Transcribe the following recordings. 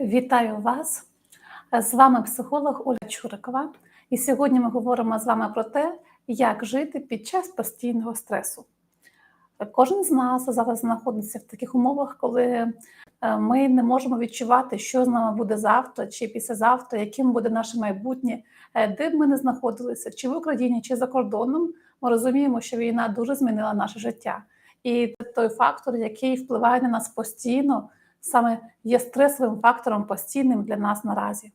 Вітаю вас! З вами психолог Оля Чурикова. І сьогодні ми говоримо з вами про те, як жити під час постійного стресу. Кожен з нас зараз знаходиться в таких умовах, коли е, ми не можемо відчувати, що з нами буде завтра чи післязавтра, яким буде наше майбутнє, Е, де б ми не знаходилися, чи в Україні, чи за кордоном. Ми розуміємо, що війна дуже змінила наше життя. І це той фактор, який впливає на нас постійно, саме є стресовим фактором постійним для нас наразі.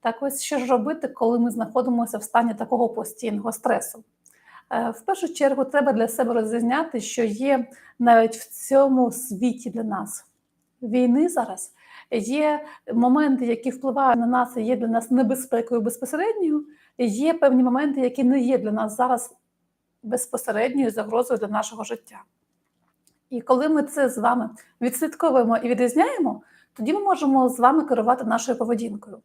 Так ось що ж робити, коли ми знаходимося в стані такого постійного стресу? Е, В першу чергу треба для себе розрізняти, що є навіть в цьому світі для нас війни зараз. Є моменти, які впливають на нас і є для нас небезпекою безпосередньою. Є певні моменти, які не є для нас зараз безпосередньою загрозою для нашого життя. І коли ми це з вами відслідковуємо і відрізняємо, тоді ми можемо з вами керувати нашою поведінкою.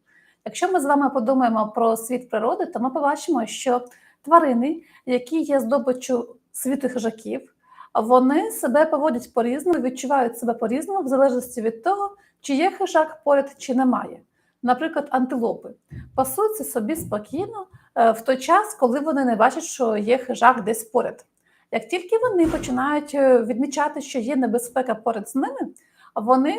Якщо ми з вами подумаємо про світ природи, то ми побачимо, що тварини, які є здобиччю світу хижаків, вони себе поводять по-різному, відчувають себе по-різному, в залежності від того, чи є хижак поряд, чи немає. Наприклад, антилопи пасуться собі спокійно е, в той час, коли вони не бачать, що є хижак десь поряд. Як тільки вони починають е, відмічати, що є небезпека поряд з ними, вони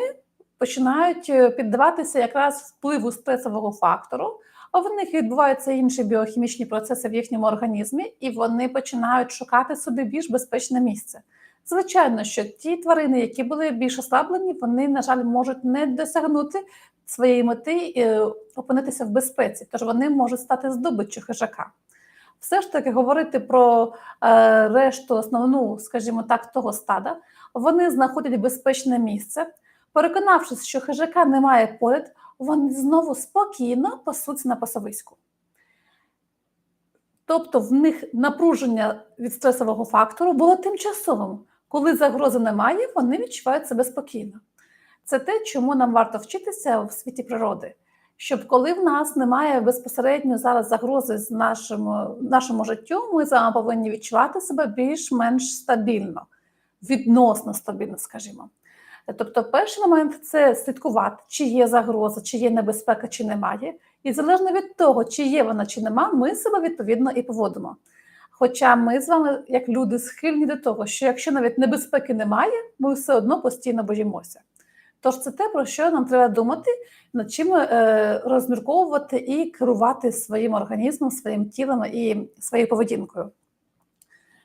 починають е, піддаватися якраз впливу стресового фактору, а в них відбуваються інші біохімічні процеси в їхньому організмі, і вони починають шукати собі більш безпечне місце. Звичайно, що ті тварини, які були більш ослаблені, вони, на жаль, можуть не досягнути своєї мети і е, опинитися в безпеці, тож вони можуть стати здобиччю хижака. Все ж таки говорити про е, решту основну, скажімо так, того стада, вони знаходять безпечне місце. Переконавшись, що хижака немає поряд, вони знову спокійно пасуться на пасовиську. Тобто в них напруження від стресового фактору було тимчасовим. Коли загрози немає, вони відчувають себе спокійно. Це те, чому нам варто вчитися в світі природи. Щоб коли в нас немає безпосередньо зараз загрози з нашим, нашому життю, ми з вами повинні відчувати себе більш-менш стабільно, відносно стабільно, скажімо. Тобто, перший момент це слідкувати, чи є загроза, чи є небезпека, чи немає. І залежно від того, чи є вона, чи нема, ми себе відповідно і поводимо. Хоча ми з вами, як люди, схильні до того, що якщо навіть небезпеки немає, ми все одно постійно боїмося. Тож це те, про що нам треба думати, над чим е, розмірковувати і керувати своїм організмом, своїм тілом і своєю поведінкою.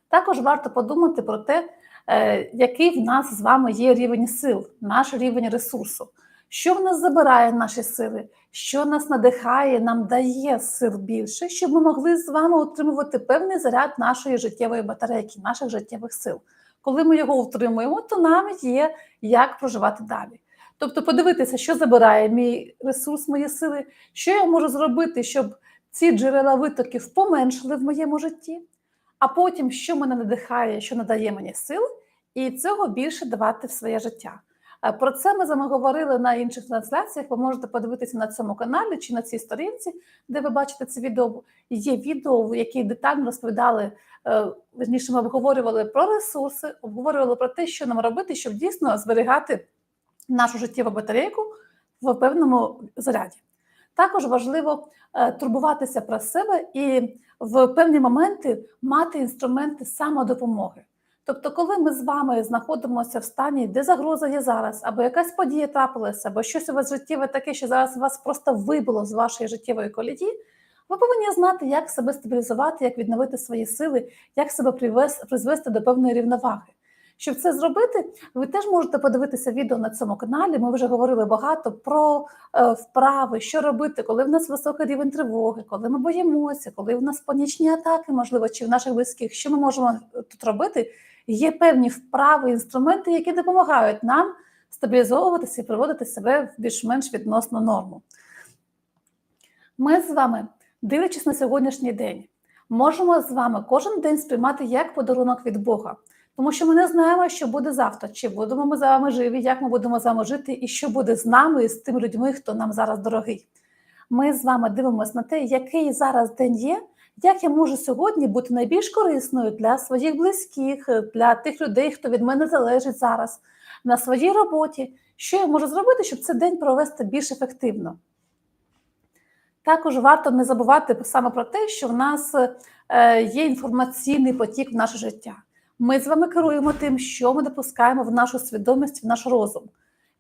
Також варто подумати про те, е, який в нас з вами є рівень сил, наш рівень ресурсу, що в нас забирає наші сили, що нас надихає, нам дає сил більше, щоб ми могли з вами отримувати певний заряд нашої життєвої батарейки, наших життєвих сил. Коли ми його утримуємо, то нам є як проживати далі. Тобто подивитися, що забирає мій ресурс, мої сили, що я можу зробити, щоб ці джерела витоків поменшили в моєму житті, а потім, що мене надихає, що надає мені сил, і цього більше давати в своє життя. Е, Про це ми з вами говорили на інших трансляціях. Ви можете подивитися на цьому каналі чи на цій сторінці, де ви бачите це відео. Є відео, які детально розповідали, е, верніше ми обговорювали про ресурси, обговорювали про те, що нам робити, щоб дійсно зберігати нашу життєву батарейку в певному заряді. Також важливо е, турбуватися про себе і в певні моменти мати інструменти самодопомоги. Тобто, коли ми з вами знаходимося в стані, де загроза є зараз, або якась подія трапилася, або щось у вас життєве таке, що зараз вас просто вибило з вашої життєвої колії, ви повинні знати, як себе стабілізувати, як відновити свої сили, як себе призвести до певної рівноваги. Щоб це зробити, ви теж можете подивитися відео на цьому каналі. Ми вже говорили багато про е, вправи, що робити, коли в нас високий рівень тривоги, коли ми боїмося, коли в нас панічні атаки, можливо, чи в наших близьких. Що ми можемо тут робити? Є певні вправи, інструменти, які допомагають нам стабілізовуватися і приводити себе в більш-менш відносну норму. Ми з вами, дивлячись на сьогоднішній день, можемо з вами кожен день сприймати як подарунок від Бога. Тому що ми не знаємо, що буде завтра, чи будемо ми з вами живі, як ми будемо з вами жити, і що буде з нами і з тими людьми, хто нам зараз дорогий. Ми з вами дивимося на те, який зараз день є, Як я можу сьогодні бути найбільш корисною для своїх близьких, для тих людей, хто від мене залежить зараз на своїй роботі? Що я можу зробити, щоб цей день провести більш ефективно? Також варто не забувати саме про те, що в нас е, є інформаційний потік в наше життя. Ми з вами керуємо тим, що ми допускаємо в нашу свідомість, в наш розум.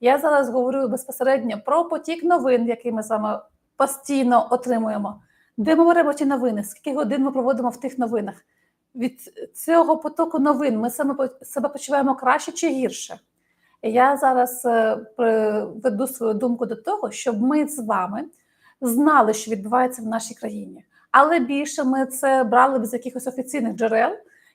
Я зараз говорю безпосередньо про потік новин, який ми з вами постійно отримуємо. Де ми беремо ті новини? Скільки годин ми проводимо в тих новинах? Від цього потоку новин ми саме себе почуваємо краще чи гірше? Я зараз е, веду свою думку до того, щоб ми з вами знали, що відбувається в нашій країні. Але більше ми це брали б з якихось офіційних джерел,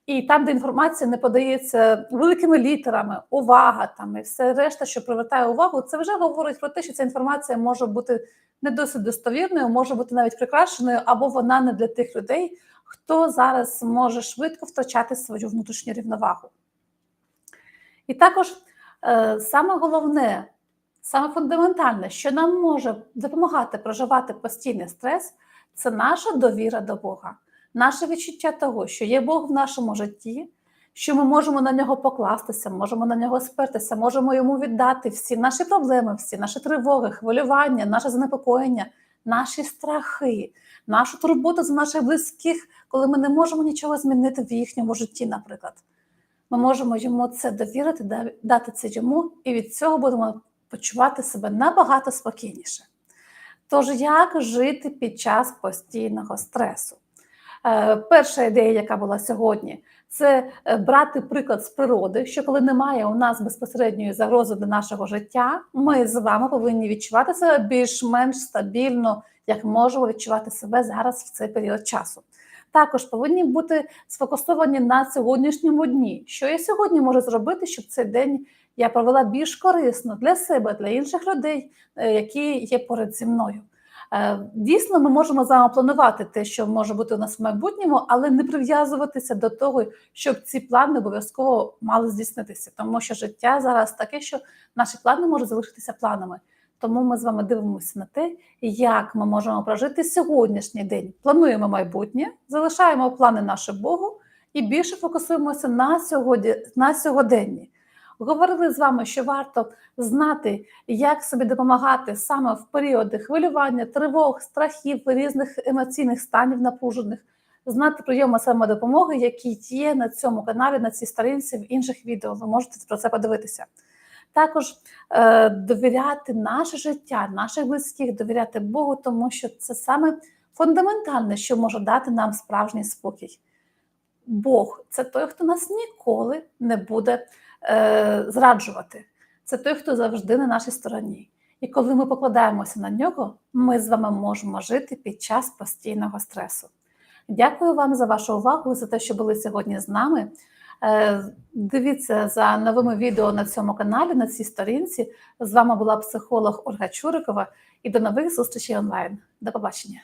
і там, де інформація не подається великими літерами, увага там і все решта, що привертає увагу, це вже говорить про те, що ця інформація може бути не досить достовірною, може бути навіть прикрашеною, або вона не для тих людей, хто зараз може швидко втрачати свою внутрішню рівновагу. І також е, саме головне Саме фундаментальне, що нам може допомагати проживати постійний стрес, це наша довіра до Бога, наше відчуття того, що є Бог в нашому житті, що ми можемо на нього покластися, можемо на нього спертися, можемо йому віддати всі наші проблеми, всі наші тривоги, хвилювання, наше занепокоєння, наші страхи, нашу турботу за наших близьких, коли ми не можемо нічого змінити в їхньому житті, наприклад. Ми можемо йому це довірити, дати це йому, і від цього будемо почувати себе набагато спокійніше. Тож, як жити під час постійного стресу? Е, перша ідея, яка була сьогодні, це е, брати приклад з природи, що коли немає у нас безпосередньої загрози до нашого життя, ми з вами повинні відчувати себе більш-менш стабільно, як можемо відчувати себе зараз в цей період часу. Також повинні бути сфокусовані на сьогоднішньому дні. Що я сьогодні можу зробити, щоб цей день я провела більш корисно для себе, для інших людей, е, які є поряд зі мною. Е, дійсно, ми можемо з вами планувати те, що може бути у нас в майбутньому, але не прив'язуватися до того, щоб ці плани обов'язково мали здійснитися, тому що життя зараз таке, що наші плани можуть залишитися планами. Тому ми з вами дивимося на те, як ми можемо прожити сьогоднішній день. Плануємо майбутнє, залишаємо плани наші Богу і більше фокусуємося на сьогодні, на сьогоденні. Говорили з вами, що варто знати, як собі допомагати саме в періоди хвилювання, тривог, страхів, різних емоційних станів напружених, знати прийоми самодопомоги, які є на цьому каналі, на цій сторінці в інших відео. Ви можете про це подивитися. Також е, довіряти наше життя, наших близьких, довіряти Богу, тому що це саме фундаментальне, що може дати нам справжній спокій. Бог це той, хто нас ніколи не буде е, зраджувати. Це той, хто завжди на нашій стороні. І коли ми покладаємося на нього, ми з вами можемо жити під час постійного стресу. Дякую вам за вашу увагу, за те, що були сьогодні з нами. Е, дивіться за новими відео на цьому каналі, на цій сторінці. З вами була психолог Ольга Чурикова і до нових зустрічей онлайн. До побачення.